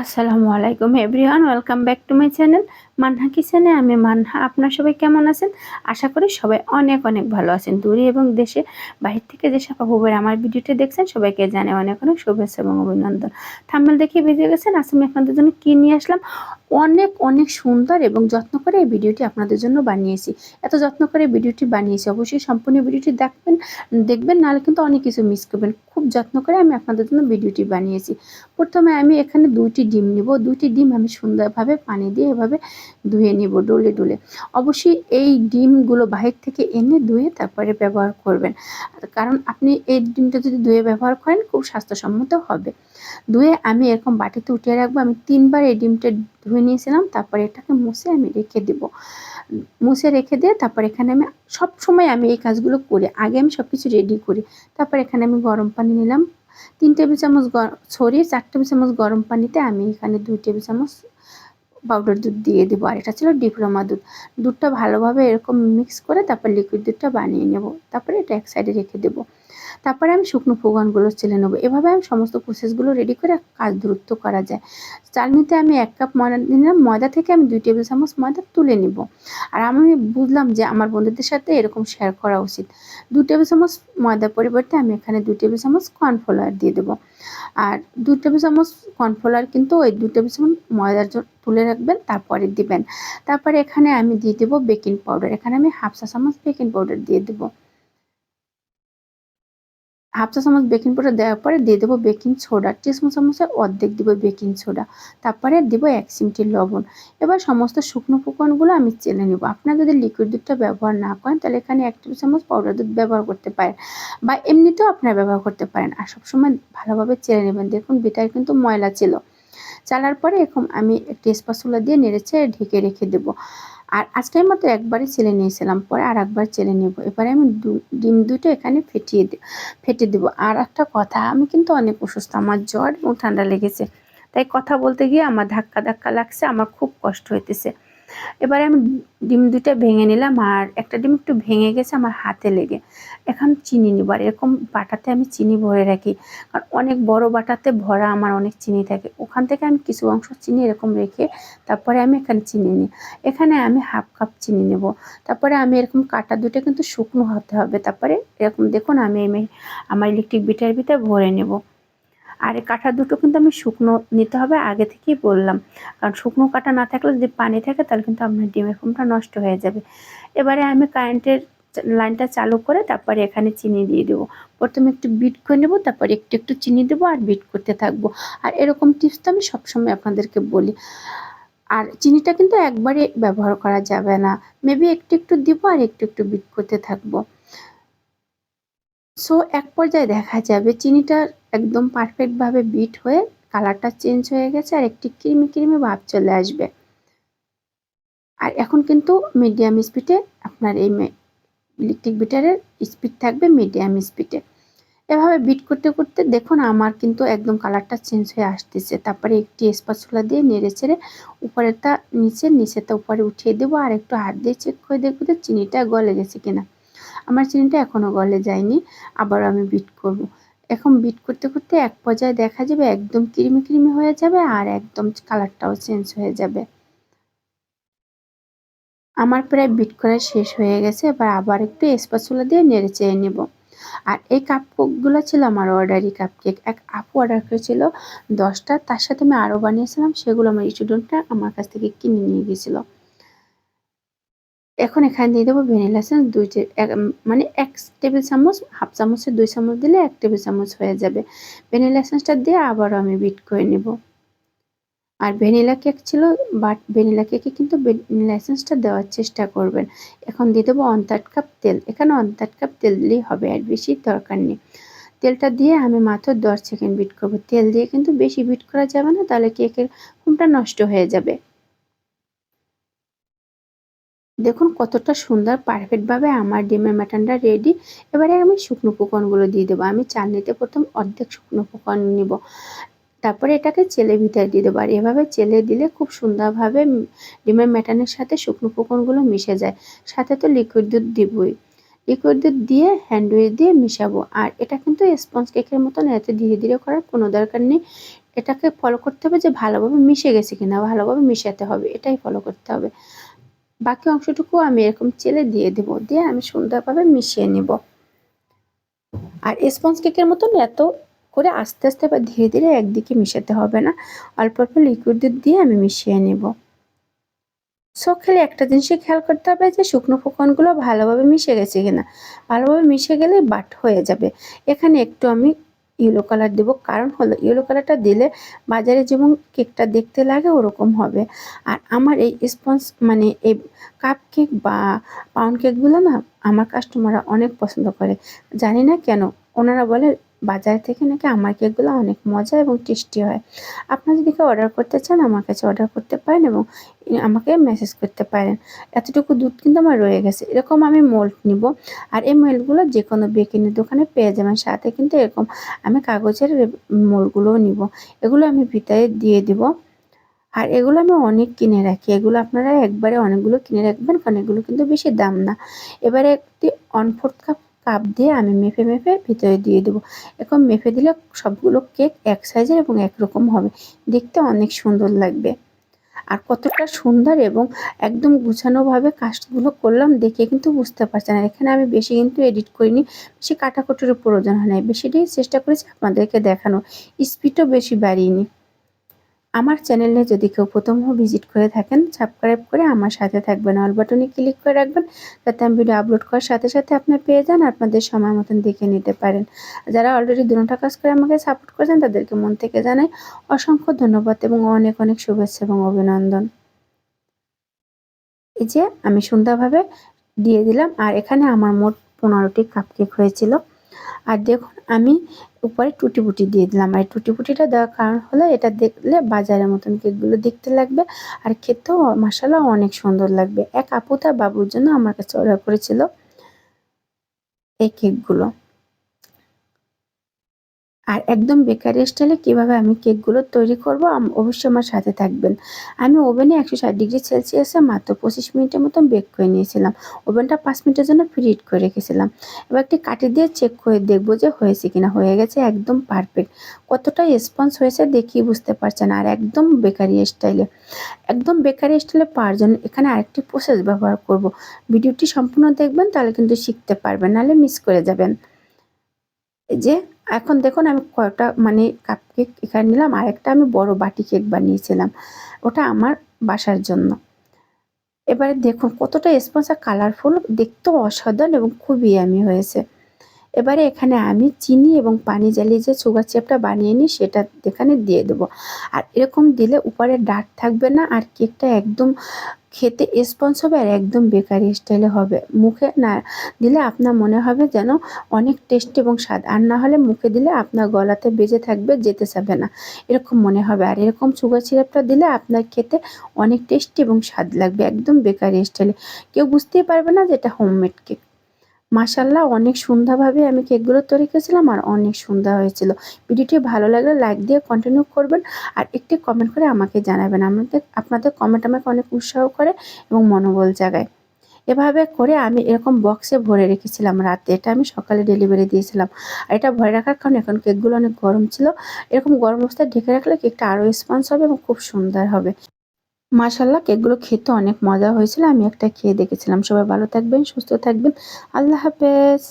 আসসালামু আলাইকুম everyone, welcome back to my channel Manha কিচেনে। আমি মানহা, আপনার সবাই কেমন আছেন? আশা করি সবাই অনেক অনেক ভালো আছেন। দূরে এবং দেশে, বাহির থেকে যে সব আপুবের আমার ভিডিওটি দেখছেন, সবাইকে জানে অনেক অনেক শুভেচ্ছা এবং অভিনন্দন। থাম্বেল দেখে বেরিয়ে গেছেন আজ আমি আপনাদের জন্য কী নিয়ে আসলাম? অনেক অনেক সুন্দর এবং যত্ন করে এই ভিডিওটি আপনাদের জন্য বানিয়েছি। এত যত্ন করে ভিডিওটি বানিয়েছি, অবশ্যই সম্পূর্ণ ভিডিওটি দেখবেন দেখবেন, নাহলে কিন্তু অনেক কিছু মিস করবেন। খুব যত্ন করে আমি আপনাদের জন্য ভিডিওটি বানিয়েছি। প্রথমে আমি এখানে দুইটি ডিম নিব। দুইটি ডিম আমি সুন্দরভাবে পানি দিয়ে এভাবে ধুয়ে নিব ডলে ডলে। অবশ্যই এই ডিমগুলো বাহির থেকে এনে ধুয়ে তারপরে ব্যবহার করবেন। কারণ আপনি এই ডিমটা যদি ধুয়ে ব্যবহার করেন, খুব স্বাস্থ্যসম্মত হবে। ধুয়ে আমি এরকম বাটিতে উঠিয়ে রাখব। আমি তিনবার এই ডিমটা ধুয়ে নিয়েছিলাম, তারপরে এটাকে মুছে আমি রেখে দেব। মুছে রেখে দিয়ে তারপর এখানে আমি সব সময় আমি এই কাজগুলো করি। আগে আমি সব কিছু রেডি করি। তারপর এখানে আমি গরম পানি নিলাম। তিন টেবিল চামচ ছড়িয়ে চার টেবিল চামচ গরম পানিতে আমি এখানে দুই টেবিল চামচ পাউডার দুধ দিয়ে দেবো। আর এটা ছিল ডিপ্লোমা দুধ। দুধটা ভালোভাবে এরকম মিক্স করে তারপর লিকুইড দুধটা বানিয়ে নেব। তারপরে এটা এক সাইডে রেখে দেবো। তারপরে আমি শুকনো ফোগানগুলো চেলে নেব। এভাবে আমি সমস্ত প্রসেসগুলো রেডি করে কাজ দ্রুত করা যায়। চালনিতে আমি এক কাপ ময়দা নিলাম। ময়দা থেকে আমি দুই টেবিল চামচ ময়দা তুলে নিব। আর আমি বুঝলাম যে আমার বন্ধুদের সাথে এরকম শেয়ার করা উচিত। দু টেবিল চামচ ময়দার পরিবর্তে আমি এখানে দুই টেবিল চামচ কর্নফ্লাওয়ার দিয়ে দেবো। আর দু টেবিল চামচ কর্নফ্লাওয়ার কিন্তু ওই দু টেবিল চামচ ময়দার তুলে রাখবেন, তারপরে দিবেন। তারপরে এখানে আমি দিয়ে দেবো বেকিং পাউডার এখানে আমি হাফ চা চামচ বেকিং পাউডার দিয়ে দেবো। হাফ চা চামচ বেকিং পাউডার দেওয়ার পরে দিয়ে দেবো বেকিং সোডা টিস্পুন চামচের অর্ধেক দিব বেকিং সোডা তারপরে দিব এক চিমটি লবণ। এবার সমস্ত শুকনো উপকরণগুলো আমি চেলে নেব। আপনারা যদি লিকুইড দুধটা ব্যবহার না করেন, তাহলে এখানে এক টেবিল চামচ পাউডার দুধ ব্যবহার করতে পারেন বা এমনিতেও আপনারা ব্যবহার করতে পারেন। আর সবসময় ভালোভাবে চেলে নেবেন। দেখুন বিটায় কিন্তু ময়লা ছিল। চালার পরে এরকম আমি একটি স্পাসুলা দিয়ে নেড়েছে ঢেকে রেখে দেবো। আর আজকের মতো একবারই ছেলে নিয়েছিলাম, পরে আর একবার ছেলে নেব। এবারে আমি ডিম দুটো এখানে ফেটিয়ে ফেটে দেবো। আর একটা কথা, আমি কিন্তু অনেক অসুস্থ, আমার জ্বর এবং ঠান্ডা লেগেছে। তাই কথা বলতে গিয়ে আমার ধাক্কা ধাক্কা লাগছে, আমার খুব কষ্ট হইতেছে। এবারে আমি ডিম দুইটা ভেঙে নিলাম আর একটা ডিম একটু ভেঙে গেছে, আমার হাতে লেগে। এখন চিনি নিব আর এরকম বাটাতে আমি চিনি ভরে রাখি। কারণ অনেক বড় বাটাতে ভরা আমার অনেক চিনি থাকে। ওখান থেকে আমি কিছু অংশ চিনি এরকম রেখে তারপরে আমি এখানে চিনি নিই। এখানে আমি হাফ কাপ চিনি নেব। তারপরে আমি এরকম কাটা দুটো কিন্তু শুকনো হতে হবে। তারপরে এরকম দেখুন আমি আমার ইলেকট্রিক বিটার ভিতরে ভরে নেব। আর এই কাঁটা দুটো কিন্তু আমি শুকনো নিতে হবে, আগে থেকেই বললাম। কারণ শুকনো কাটা না থাকলে যদি পানি থাকে, তাহলে কিন্তু আপনার ডিমের ফোমটা নষ্ট হয়ে যাবে। এবারে আমি কারেন্টের লাইনটা চালু করে তারপরে এখানে চিনি দিয়ে দেবো। প্রথমে একটু বিট করে নেব, তারপরে একটু একটু চিনি দেবো আর বিট করতে থাকব। আর এরকম টিপস তো আমি সবসময় আপনাদেরকে বলি। আর চিনিটা কিন্তু একবারে ব্যবহার করা যাবে না। মেবি একটু একটু দিব আর একটু একটু বিট করতে থাকব। সো এক পর্যায়ে দেখা যাবে চিনিটা একদম পারফেক্টভাবে বিট হয়ে কালারটা চেঞ্জ হয়ে গেছে আর একটি ক্রিমি ক্রিমি ভাব চলে আসবে। আর এখন কিন্তু মিডিয়াম স্পিডে আপনার এই ইলেকট্রিক বিটারের স্পিড থাকবে মিডিয়াম স্পিডে এভাবে বিট করতে করতে দেখুন আমার কিন্তু একদম কালারটা চেঞ্জ হয়ে আসতেছে। তারপরে একটি স্পাচুলা দিয়ে নেড়ে ছেড়ে উপরেরটা নিচে নিচেটা উপরে উঠিয়ে দেবো আর একটু হাত দিয়ে চেক করে দেখব যে চিনিটা গলে গেছে কিনা। আমার চিনিটা এখনও গলে যায়নি আবার আমি বিট করব। এখন বিট করতে করতে এক পর্যায়ে দেখা যাবে একদম ক্রিমি ক্রিমি হয়ে যাবে আর একদম কালারটাও চেঞ্জ হয়ে যাবে। আমার প্রায় বিট করা শেষ হয়ে গেছে, এবার আবার একটু স্পাচুলা দিয়ে নেড়ে চেয়ে নেব। আর এই কাপগুলো ছিল আমার অর্ডারি কাপ কেক এক আপু অর্ডার করেছিল দশটা, তার সাথে আমি আরও বানিয়েছিলাম, সেগুলো আমার স্টুডেন্টরা আমার কাছ থেকে কিনে নিয়ে গেছিল। এখন এখানে দিয়ে দেবো ভ্যানিলা এসেন্স দুই মানে এক টেবিল চামচ, হাফ চামচের দুই চামচ দিলে এক টেবিল চামচ হয়ে যাবে। ভ্যানিলা এসেন্সটা দিয়ে আবারও আমি বিট করে নেব। আর ভ্যানিলা কেক ছিল, বাট ভ্যানিলা কেকে কিন্তু ভ্যানিলা এসেন্সটা দেওয়ার চেষ্টা করবেন। এখন দিয়ে দেবো ওয়ান থার্ড কাপ তেল। এখানে ওয়ান থার্ড কাপ তেল দিলেই হবে, আর বেশি দরকার নেই। তেলটা দিয়ে আমি মাত্র দশ সেকেন্ড বিট করব। তেল দিয়ে কিন্তু বেশি বিট করা যাবে না, তাহলে কেকের ফুমটা নষ্ট হয়ে যাবে। দেখুন কতটা সুন্দর পারফেক্টভাবে আমার ডিমের মাটনটা রেডি এবারে আমি শুকনো উপকরণগুলো দিয়ে দেবো। আমি চালনিতে প্রথম অর্ধেক শুকনো উপকরণ নিব। তারপরে এটাকে চেলে ভিতরে দিয়ে দেবো। আর এভাবে চেলে দিলে খুব সুন্দরভাবে ডিমের ম্যাটানের সাথে শুকনো উপকরণগুলো মিশে যায়। সাথে তো লিকুইড দুধ দিবই। লিকুইড দুধ দিয়ে হ্যান্ড দিয়ে মিশাবো। আর এটা কিন্তু স্পঞ্জ কেকের মতন, এত ধীরে ধীরে করার কোনো দরকার নেই। এটাকে ফলো করতে হবে যে ভালোভাবে মিশে গেছে কিনা, ভালোভাবে মিশাতে হবে। এটাই ফলো করতে হবে। বাকি অংশটুকু আমি এরকম চেলে দিয়ে দেবো, দিয়ে আমি সুন্দরভাবে মিশিয়ে নিব। আর স্পঞ্জ কেকের মতন এত করে আস্তে আস্তে বা ধীরে ধীরে একদিকে মিশাতে হবে না, অল্প অল্প লিকুইড দুধ দিয়ে আমি মিশিয়ে নেব। সো খেলে একটা জিনিসই খেয়াল করতে হবে যে শুকনো ফোকনগুলো ভালোভাবে মিশে গেছে কিনা। ভালোভাবে মিশে গেলে বাট হয়ে যাবে। এখানে একটু আমি ইয়েলো কালার দেবো। কারণ হলো, ইয়েলো কালারটা দিলে বাজারে যেমন কেকটা দেখতে লাগে, ওরকম হবে। আর আমার এই স্পঞ্জ মানে এই কাপ কেক বা পাউন্ড কেকগুলো না, আমার কাস্টমাররা অনেক পছন্দ করে। জানি না কেন, ওনারা বলে বাজার থেকে নাকি আমার কেকগুলো অনেক মজা এবং টেস্টি হয়। আপনারা যদি কেউ অর্ডার করতে চান, আমার কাছে অর্ডার করতে পারেন এবং আমাকে মেসেজ করতে পারেন। এতটুকু দুধ কিন্তু আমার রয়ে গেছে। এরকম আমি মোল্ড নিব। আর এই মোল্ডগুলো যে কোনো বেকিংয়ের দোকানে পেয়ে যাবেন। সাথে কিন্তু এরকম আমি কাগজের মোল্ডগুলোও নিব। এগুলো আমি ভিতরে দিয়ে দিব। আর এগুলো আমি অনেক কিনে রাখি। এগুলো আপনারা একবারে অনেকগুলো কিনে রাখবেন, কারণ এগুলো কিন্তু বেশি দাম না। এবারে একটি ওয়ান ফোর্থ কাপ কাপ দিয়ে আমি মেপে মেপে ভিতরে দিয়ে দেবো। এরকম মেপে দিলে সবগুলো কেক এক সাইজের এবং একরকম হবে। দেখতে অনেক সুন্দর লাগবে। আর কতটা সুন্দর এবং একদম গুছানোভাবে কাজগুলো করলাম দেখে কিন্তু বুঝতে পারছেন আর এখানে আমি বেশি কিন্তু এডিট করিনি, বেশি কাটাকুটির প্রয়োজন হয় না বেশিটাই চেষ্টা করেছি আপনাদেরকে দেখানো স্পিডও বেশি বাড়িয়ে আমার চ্যানেলে যদি কেউ প্রথম ভিজিট করে থাকেন সাবস্ক্রাইব করে আমার সাথে থাকবেন। অল বাটনে ক্লিক করে রাখবেন যাতে আমি ভিডিও আপলোড করার সাথে সাথে আপনার পেয়ে যান, আপনাদের সময় মতন দেখে নিতে পারেন। যারা অলরেডি দুটা কাজ করে আমাকে সাপোর্ট করেছেন, তাদেরকে মন থেকে জানাই অসংখ্য ধন্যবাদ এবং অনেক অনেক শুভেচ্ছা এবং অভিনন্দন। এই যে আমি সুন্দরভাবে দিয়ে দিলাম, আর এখানে আমার মোট পনেরোটি কাপ কেক হয়েছিল। আর দেখুন, আমি উপরে টুটি ফুটি দিয়ে দিলাম। আর টুটি ফুটিটা দেওয়ার কারণ হলো এটা দেখলে বাজারের মতন কেকগুলো দেখতে লাগবে আর খেতেও মশালা অনেক সুন্দর লাগবে। এক আপুতা বাবুর জন্য আমার কাছে অর্ডার করেছিল এই কেকগুলো। আর একদম বেকারি স্টাইলে কীভাবে আমি কেকগুলো তৈরি করব অবশ্যই আমার সাথে থাকবেন। আমি ওভেনে একশো ষাট ডিগ্রি সেলসিয়াসে মাত্র পঁচিশ মিনিটের মতন বেক করে নিয়েছিলাম। ওভেনটা পাঁচ মিনিটের জন্য ফ্রিট করে রেখেছিলাম। এবার একটি কাটি দিয়ে চেক করে দেখব যে হয়েছে কিনা। হয়ে গেছে একদম পারফেক্ট কতটা রেসপন্স হয়েছে দেখি বুঝতে পারছেন আর একদম বেকারি স্টাইলে একদম বেকারি স্টাইলে পাওয়ার জন্য এখানে আরেকটি প্রসেস ব্যবহার করব। ভিডিওটি সম্পূর্ণ দেখবেন, তাহলে কিন্তু শিখতে পারবেন, নাহলে মিস করে যাবেন। এই যে এখন দেখুন আমি কয়টা মানে কাপ কেক এখানে নিলাম আর একটা আমি বড় বাটি কেক বানিয়েছিলাম। ওটা আমার বাসার জন্য। এবারে দেখুন কতটা স্পন্স আর কালারফুল দেখতেও অসাধারণ এবং খুবই আমি হয়েছে। এবারে এখানে আমি চিনি এবং পানি জ্বালিয়ে যে সুগার চেপটা বানিয়ে নিই, সেটা এখানে দিয়ে দেবো। আর এরকম দিলে উপরে ডাট থাকবে না, আর কেকটা একদম খেতে স্পঞ্জ হবে আর একদম বেকারি স্টাইলে হবে। মুখে না দিলে আপনার মনে হবে যেন অনেক টেস্ট এবং স্বাদ। আর না হলে মুখে দিলে আপনার গলাতে বেজে থাকবে, যেতে চাবে না। এরকম মনে হবে। আর এরকম সুগার সিরাপটা দিলে আপনার খেতে অনেক টেস্টি এবং স্বাদ লাগবে। একদম বেকারি স্টাইলে কেউ বুঝতেই পারবে না যে এটা হোমমেড কেক মাসাল্লাহ অনেক সুন্দরভাবে আমি কেকগুলো তৈরি করেছিলাম আর অনেক সুন্দর হয়েছিল। ভিডিওটি ভালো লাগলে লাইক দিয়ে কন্টিনিউ করবেন আর একটি কমেন্ট করে আমাকে জানাবেন। আমাদের, আপনাদের কমেন্ট আমাকে অনেক উৎসাহ করে এবং মনোবল জাগায়। এভাবে করে আমি এরকম বক্সে ভরে রেখেছিলাম রাতে। এটা আমি সকালে ডেলিভারি দিয়েছিলাম। আর এটা ভরে রাখার কারণে এখন কেকগুলো অনেক গরম ছিল। এরকম গরম অবস্থায় ঢেকে রাখলে কেকটা আরও স্পঞ্জ হবে এবং খুব সুন্দর হবে। মাশাল্লাহ কেকগুলো খেতে অনেক মজা হয়েছিল। আমি একটা খেয়ে দেখেছিলাম। সবাই ভালো থাকবেন, সুস্থ থাকবেন। আল্লাহ হাফেজ।